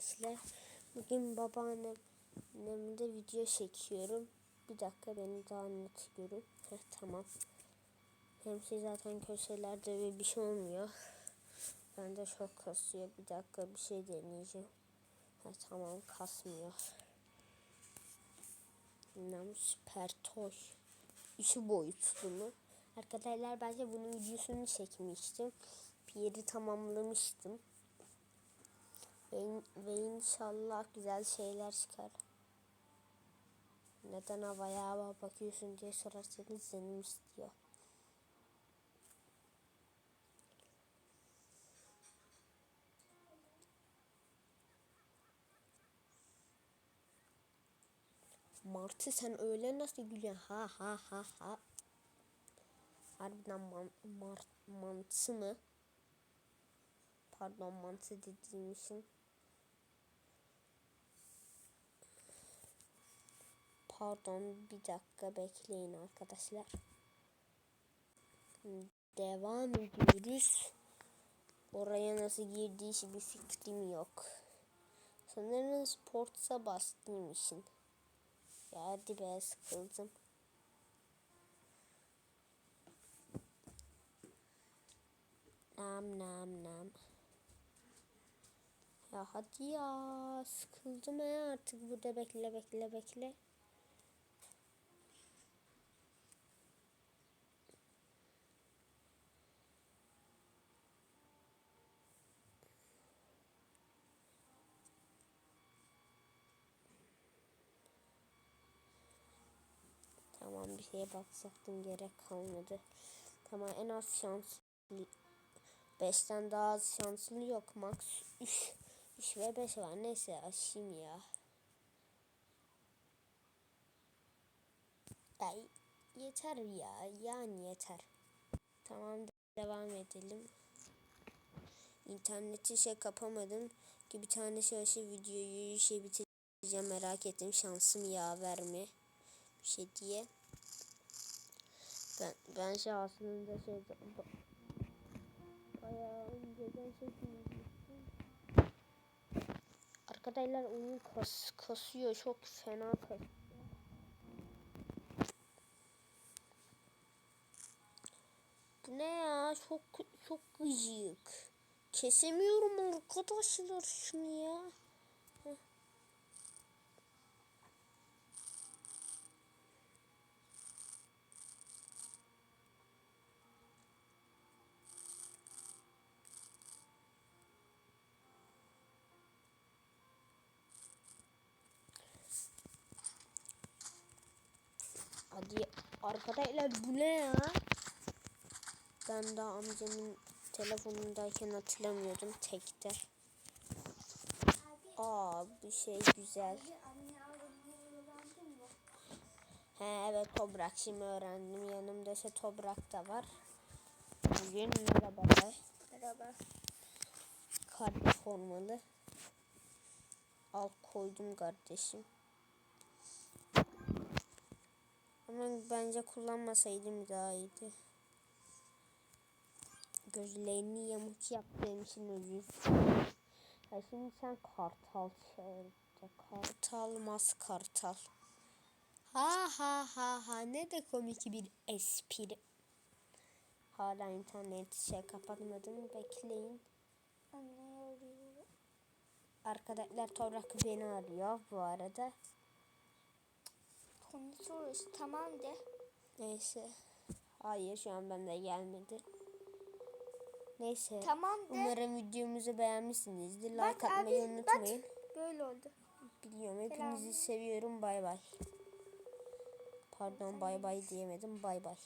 arkadaşlar. Bugün babaannemle video çekiyorum. Bir dakika beni daha net görün. Heh, tamam. Hem siz zaten köşelerde ve bir şey olmuyor. Ben de çok kasıyor. Bir dakika bir şey deneyeceğim. Ha, tamam kasmıyor. Nam süper toy. İşi boyutlu mu? Arkadaşlar bence bunun videosunu çekmiştim. Bir yeri tamamlamıştım. Ve, ve inşallah güzel şeyler çıkar. Neden havaya hava bakıyorsun diye sorarsanız canım istiyor. Martı sen öyle nasıl gülüyorsun? Ha ha ha ha. Harbiden man, mar, mantı mı? Pardon mantı dediğim için. Pardon bir dakika bekleyin arkadaşlar. Devam ediyoruz. Oraya nasıl girdiği hiçbir fikrim yok. Sanırım sportsa bastığım için. Ya hadi be sıkıldım. Nam nam nam. Ya hadi ya sıkıldım ya artık burada bekle bekle bekle. Tamam bir şeye bakacaktım gerek kalmadı. Tamam en az şans 5'ten daha az şanslı yok. Max 3 3 ve 5 var. Neyse aşayım ya. Ya yeter ya. Yani yeter. Tamam devam edelim. İnterneti şey kapamadım ki bir tane şey, şey videoyu şey bitireceğim merak ettim şansım ya verme bir şey diye. Ben ben şey aslında şey bayağı önceden çekmiştim. Arkadaşlar oyun kas, kasıyor çok fena kasıyor. Bu ne ya çok çok gıcık. Kesemiyorum arkadaşlar şunu ya. Heh. Hadi arkadaşlar bu ne ya? Ben daha amcamın telefonundayken hatırlamıyordum tekte. Aa bu şey güzel. He evet toprak şimdi öğrendim. Yanımda ise toprak da var. Bugün merhabalar. Merhaba. Kalp formalı. Al koydum kardeşim. Ama bence kullanmasaydım daha iyiydi. Gözlerini yamuk yaptığım için özür Ya şimdi sen kartal çağırdı. Kartal mas kartal. Ha ha ha ha ne de komik bir espri. Hala internet şey kapatmadım bekleyin. Anne arıyor. Arkadaşlar Toprak beni arıyor bu arada. Konuşuyoruz tamam de. Neyse. Hayır şu an bende gelmedi. Neyse. Tamam de. Umarım videomuzu beğenmişsinizdir. Like Bak atmayı abi, unutmayın. Böyle oldu. Biliyorum hepinizi seviyorum. Bay bay. Pardon bay bay diyemedim. Bay bay.